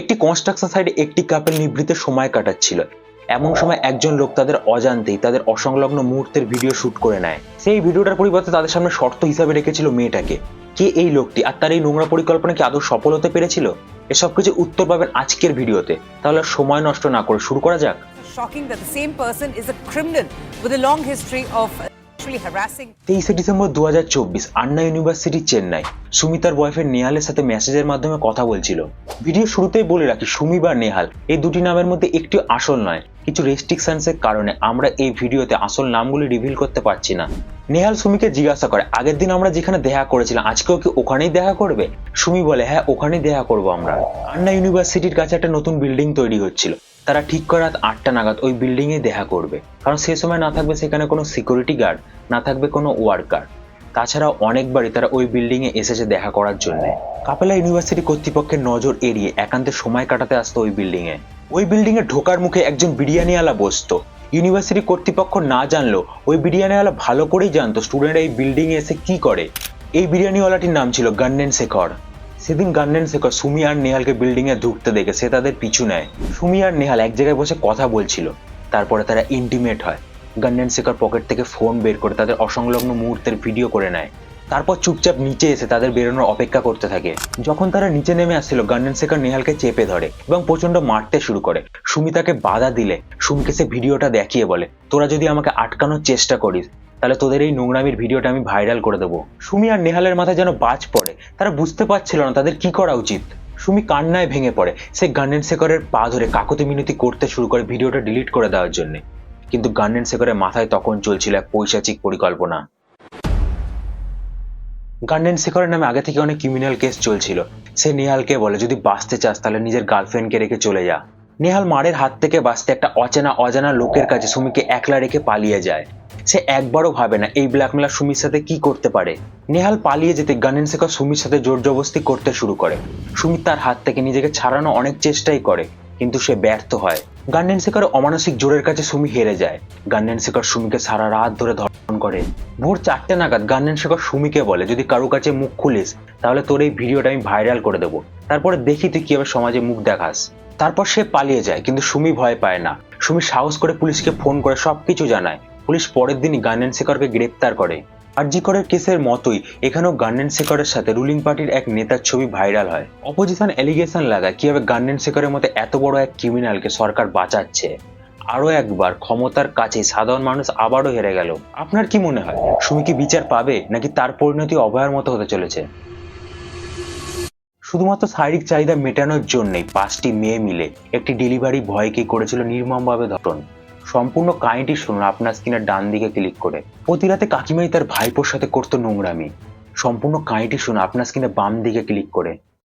একটি কনস্ট্রাকশন সাইডে একটি কাপেল নিভৃতে সময় কাটাচ্ছিল। এমন সময় একজন লোক তাদের অজান্তেই তাদের অসংলগ্ন মুহূর্তের ভিডিও শুট করে নেয়। সেই ভিডিওটার পরিবর্তে তাদের সামনে শর্ত হিসাবে রেখেছিল মেয়েটাকে। কে এই লোকটি আর তার এই নোংরা পরিকল্পনা কি আদৌ সফল হতে পেরেছিল? এসব কিছু উত্তর পাবেন আজকের ভিডিওতে তাহলে সময় নষ্ট না করে শুরু করা যাক। Shocking that the actually harassing? তেইশে ডিসেম্বর দু হাজার চব্বিশ আন্না ইউনিভার্সিটি চেন্নাই। বয়ফ্রেন্ড নেহালের সাথে মেসেজের মাধ্যমে কথা বলছিল। ভিডিও শুরুতেই বলে রাখি, সুমি বা নেহাল, এই দুটি নামের মধ্যে একটি আসল নয়। কিছু রেস্ট্রিকশনসের কারণে আমরা এই ভিডিওতে আসল নামগুলি রিভিল করতে পারছি না। নেহাল সুমিকে জিজ্ঞাসা করে, আগের দিন আমরা যেখানে দেখা করেছিলাম, আজকেও কি ওখানেই দেখা করবে? সুমি বলে হ্যাঁ ওখানেই দেখা করব আমরা। আন্না ইউনিভার্সিটির কাছে একটা নতুন বিল্ডিং তৈরি হচ্ছিল। তারা ঠিক করে রাত আটটা নাগাদ ওই বিল্ডিং এ দেখা করবে। কারণ সে সময় না থাকবে সেখানে কোনো সিকিউরিটি গার্ড না থাকবে কোনো ওয়ার্কার তাছাড়াও অনেকবারই তারা ওই বিল্ডিং এ এসেছে দেখা করার জন্য। কাপেলা ইউনিভার্সিটি কর্তৃপক্ষের নজর এড়িয়ে একান্তে সময় কাটাতে আসতো ওই বিল্ডিং এ ওই বিল্ডিং এ ঢোকার মুখে একজন বিরিয়ানিওয়ালা বসতো। ইউনিভার্সিটি কর্তৃপক্ষ না জানলেও ওই বিরিয়ানিওয়ালা ভালো করেই জানতো স্টুডেন্টরা এই বিল্ডিং এ এসে কি করে। এই বিরিয়ানিওয়ালাটির নাম ছিল গান্নেন শেখর সেদিন গান্নেন শেখর সুমি আর নেহালকে বিল্ডিং এ ঢুকতে দেখে সে তাদের পিছু নেয়। সুমি আর নেহাল এক জায়গায় বসে কথা বলছিল, তারপরে তারা ইন্টিমেট হয়। গান্নেন শেখর পকেট থেকে ফোন বের করে তাদের অসংলগ্ন মুহূর্তের ভিডিও করে নেয়। তারপর চুপচাপ নিচে এসে তাদের বেরোনোর অপেক্ষা করতে থাকে। যখন তারা নিচে নেমে আসছিল গান্নেন শেখর নেহালকে চেপে ধরে এবং প্রচণ্ড মারতে শুরু করে। সুমি তাকে বাধা দিলে, সুমিকে সে ভিডিওটা দেখিয়ে বলে, তোরা যদি আমাকে আটকানোর চেষ্টা করিস তাহলে তোদের এই নোংরামির ভিডিওটা আমি ভাইরাল করে দেবো। সুমি আর নেহালের মাথায় যেন বাজ পড়ে, তারা বুঝতে পারছিল না তাদের কি করা উচিত। সুমি কান্নায় ভেঙে পড়ে, সে গান্নেন শেখরের পা ধরে কাকতি মিনতি করতে শুরু করে ভিডিওটা ডিলিট করে দেওয়ার জন্য। কিন্তু গান্নেন শেখরের মাথায় তখন চলছিল এক পৈশাচিক পরিকল্পনা। গান্ডেন শেখরের নামে আগে থেকে অনেক ক্রিমিনাল কেস চলছিল। সে নেহালকে বলে, যদি বাঁচতে চাস, তাহলে নিজের গার্লফ্রেন্ডকে রেখে চলে যা। নেহাল মারের হাত থেকে বাঁচতে একটা অচেনা অজানা লোকের কাছে সুমিকে একলা রেখে পালিয়ে যায়। সে একবারও ভাবে না এই ব্ল্যাকমেলার সুমির সাথে কি করতে পারে। নেহাল পালিয়ে যেতে গানেন শেখর সুমির সাথে জোর জবস্তি করতে শুরু করে। সুমি তার হাত থেকে নিজেকে ছাড়ানো অনেক চেষ্টাই করে, কিন্তু সে ব্যর্থ হয়। গান্ডেন শেখর অমানসিক জোরের কাছে সুমি হেরে যায়। গান্ডেন শেখর সুমিকে সারা রাত ধরে ধর্ষণ করে। ভোর চারটে নাগাদ গান্ডেন শেখর সুমিকে বলে, যদি কারও কাছে মুখ খুলিস, তাহলে তোর এই ভিডিওটা আমি ভাইরাল করে দেবো। তারপরে দেখি তুই কীভাবে সমাজে মুখ দেখাস। তারপর সে পালিয়ে যায়, কিন্তু সুমি ভয় পায় না। সুমি সাহস করে পুলিশকে ফোন করে সবকিছু জানায়। পুলিশ পরের দিনই গান্ডেন শেখরকে গ্রেপ্তার করে। আরজিকরের কেসের মতোই এখানেও গান্ডেন শেখরের সাথে রুলিং পার্টির এক নেতার ছবি ভাইরাল হয়। অপোজিশন এলিগেশন লাগায় কীভাবে গান্ডেন শেখরের মতো এত বড় এক ক্রিমিনালকে সরকার বাঁচাচ্ছে। আরও একবার ক্ষমতার কাছে সাধারণ মানুষ আবারও হেরে গেল। আপনার কি মনে হয়, সুমি কি বিচার পাবে নাকি তার পরিণতি অভয়ের মতো হতে চলেছে? শুধুমাত্র শারীরিক চাহিদা মেটানোর জন্যই পাঁচটি মেয়ে মিলে একটি ডেলিভারি ভয়কে করেছিল নির্মমভাবে ধর্ষণ। সম্পূর্ণ কাহিনীটি শুনুন, আপনার স্ক্রিনের ডান দিকে ক্লিক করে। প্রতি রাতে কাকিমাই তার ভাইপোর সাথে করতো নোংরামি। সম্পূর্ণ কাহিনীটি শুনুন, আপনার স্ক্রিনে বাম দিকে ক্লিক করে।